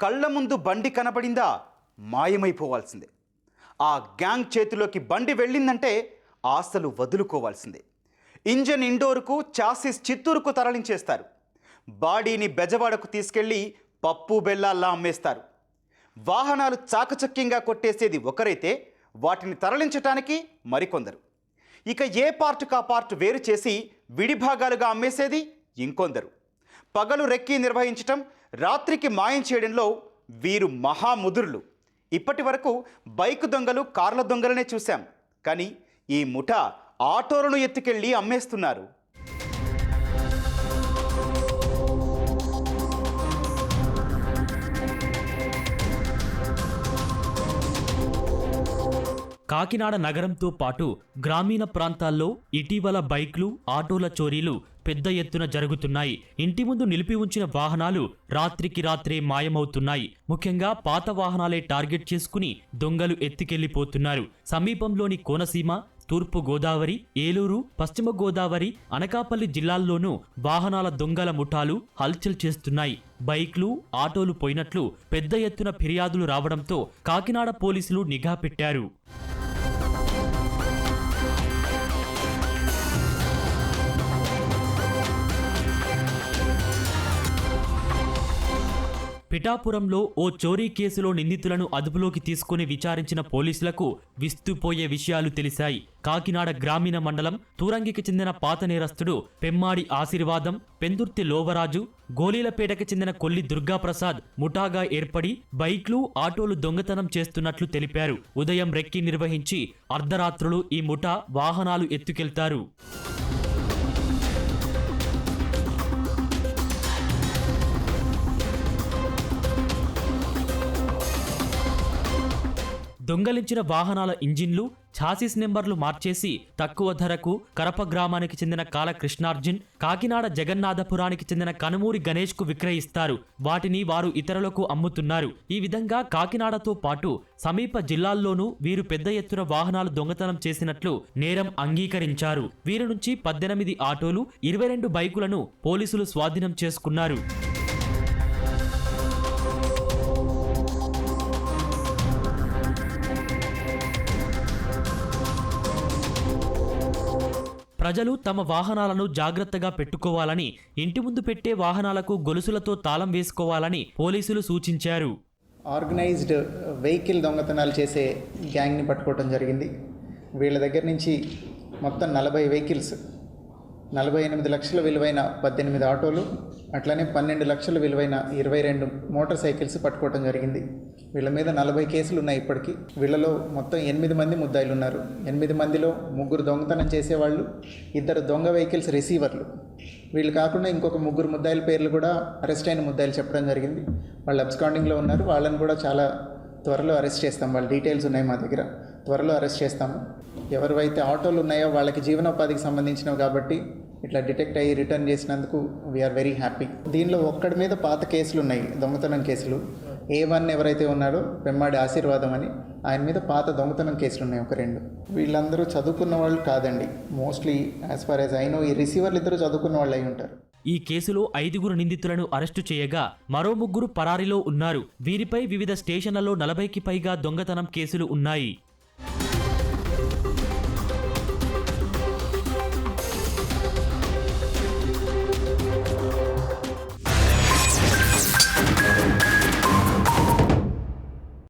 కళ్ళ ముందు బండి కనబడిందా? మాయమైపోవాల్సిందే. ఆ గ్యాంగ్ చేతిలోకి బండి వెళ్ళిందంటే ఆశలు వదులుకోవాల్సిందే. Engine ఇండోర్కు chassis చిత్తూరుకు తరలించేస్తారు. బాడీని బెజవాడకు తీసుకెళ్ళి పప్పు బెల్లాల్లా అమ్మేస్తారు. వాహనాలు చాకచక్యంగా కొట్టేసేది ఒకరైతే వాటిని తరలించటానికి మరికొందరు. ఇక ఏ పార్ట్ కా పార్ట్ వేరు చేసి విడిభాగాలుగా అమ్మేసేది ఇంకొందరు. పగలు రెక్కి నిర్వహించటం రాత్రికి మాయం చేయడంలో వీరు మహాముదురులు. ఇప్పటి వరకు బైక్ దొంగలు కార్ల దొంగలనే చూశాం. కానీ ఈ ముఠా ఆటోలను ఎత్తుకెళ్ళి అమ్మేస్తున్నారు. కాకినాడ నగరంతో పాటు గ్రామీణ ప్రాంతాల్లో ఇటీవల బైక్లు ఆటోల చోరీలు పెద్ద ఎత్తున జరుగుతున్నాయి. ఇంటి ముందు నిలిపి ఉంచిన వాహనాలు రాత్రికి రాత్రే మాయమవుతున్నాయి. ముఖ్యంగా పాత వాహనాలే టార్గెట్ చేసుకుని దొంగలు ఎత్తుకెళ్ళిపోతున్నారు సమీపంలోని కోనసీమ తూర్పు గోదావరి ఏలూరు పశ్చిమ గోదావరి అనకాపల్లి జిల్లాల్లోనూ వాహనాల దొంగల ముఠాలు హల్చల్ చేస్తున్నాయి. బైక్లు ఆటోలు పోయినట్లు పెద్ద ఎత్తున ఫిర్యాదులు రావడంతో కాకినాడ పోలీసులు నిఘా పెట్టారు. పిఠాపురంలో ఓ చోరీ కేసులో నిందితులను అదుపులోకి తీసుకుని విచారించిన పోలీసులకు విస్తుపోయే విషయాలు తెలిశాయి. కాకినాడ గ్రామీణ మండలం తూరంగికి చెందిన పాత నేరస్తుడు పెమ్మాడి ఆశీర్వాదం పెందుర్తి లోవరాజు గోలీలపేటకి చెందిన కొల్లి దుర్గాప్రసాద్ ముఠాగా ఏర్పడి బైక్లు ఆటోలు దొంగతనం చేస్తున్నట్లు తెలిపారు. ఉదయం రెక్కి నిర్వహించి అర్ధరాత్రులు ఈ ముఠా వాహనాలు ఎత్తుకెళ్తారు. దొంగలించిన వాహనాల ఇంజిన్లు ఛాసిస్ నెంబర్లు మార్చేసి తక్కువ ధరకు కరప గ్రామానికి చెందిన కాల కృష్ణార్జున్ కాకినాడ జగన్నాథపురానికి చెందిన కనుమూరి గణేష్కు విక్రయిస్తారు. వాటిని వారు ఇతరులకు అమ్ముతున్నారు. ఈ విధంగా కాకినాడతో పాటు సమీప జిల్లాల్లోనూ వీరు పెద్ద ఎత్తున వాహనాలు దొంగతనం చేసినట్లు నేరం అంగీకరించారు. వీరి నుంచి పద్దెనిమిది ఆటోలు ఇరవై రెండు బైకులను పోలీసులు స్వాధీనం చేసుకున్నారు. ప్రజలు తమ వాహనాలను జాగ్రత్తగా పెట్టుకోవాలని ఇంటి ముందు పెట్టే వాహనాలకు గొలుసులతో తాళం వేసుకోవాలని పోలీసులు సూచించారు. ఆర్గనైజ్డ్ వెహికల్ దొంగతనాలు చేసే గ్యాంగ్ని పట్టుకోవడం జరిగింది. వీళ్ళ దగ్గర నుంచి మొత్తం నలభై వెహికల్స్ నలభై ఎనిమిది లక్షల విలువైన పద్దెనిమిది ఆటోలు అట్లనే పన్నెండు లక్షల విలువైన ఇరవై రెండు మోటార్ సైకిల్స్ పట్టుకోవడం జరిగింది. వీళ్ళ మీద నలభై కేసులు ఉన్నాయి ఇప్పటికీ. వీళ్ళలో మొత్తం ఎనిమిది మంది ముద్దాయిలు ఉన్నారు ఎనిమిది మందిలో ముగ్గురు దొంగతనం చేసేవాళ్ళు ఇద్దరు దొంగ వెహికల్స్ రిసీవర్లు. వీళ్ళు కాకుండా ఇంకొక ముగ్గురు ముద్దాయిల పేర్లు కూడా అరెస్ట్ అయిన ముద్దాయిలు చెప్పడం జరిగింది. వాళ్ళు అబ్స్కాండింగ్లో ఉన్నారు. వాళ్ళని కూడా చాలా త్వరలో అరెస్ట్ చేస్తాం. వాళ్ళ డీటెయిల్స్ ఉన్నాయి మా దగ్గర. త్వరలో అరెస్ట్ చేస్తాము. ఎవరివైతే ఆటోలు ఉన్నాయో వాళ్ళకి జీవనోపాధికి సంబంధించినవి కాబట్టి ఇట్లా డిటెక్ట్ అయ్యి రిటర్న్ చేసినందుకు వీఆర్ వెరీ హ్యాపీ దీనిలో ఒక్కడి మీద పాత కేసులు ఉన్నాయి దొంగతనం కేసులు. ఏ వన్ ఎవరైతే ఉన్నాడో పెమ్మాడి ఆశీర్వాదం అని ఆయన మీద పాత దొంగతనం కేసులు ఉన్నాయి ఒక రెండు. వీళ్ళందరూ చదువుకున్న వాళ్ళు కాదండి. Mostly as far as I know ఈ రిసీవర్లు ఇద్దరు చదువుకున్న వాళ్ళు అయి ఉంటారు. ఈ కేసులో ఐదుగురు నిందితులను అరెస్టు చేయగా మరో ముగ్గురు పరారీలో ఉన్నారు. వీరిపై వివిధ స్టేషన్లలో నలభైకి పైగా దొంగతనం కేసులు ఉన్నాయి.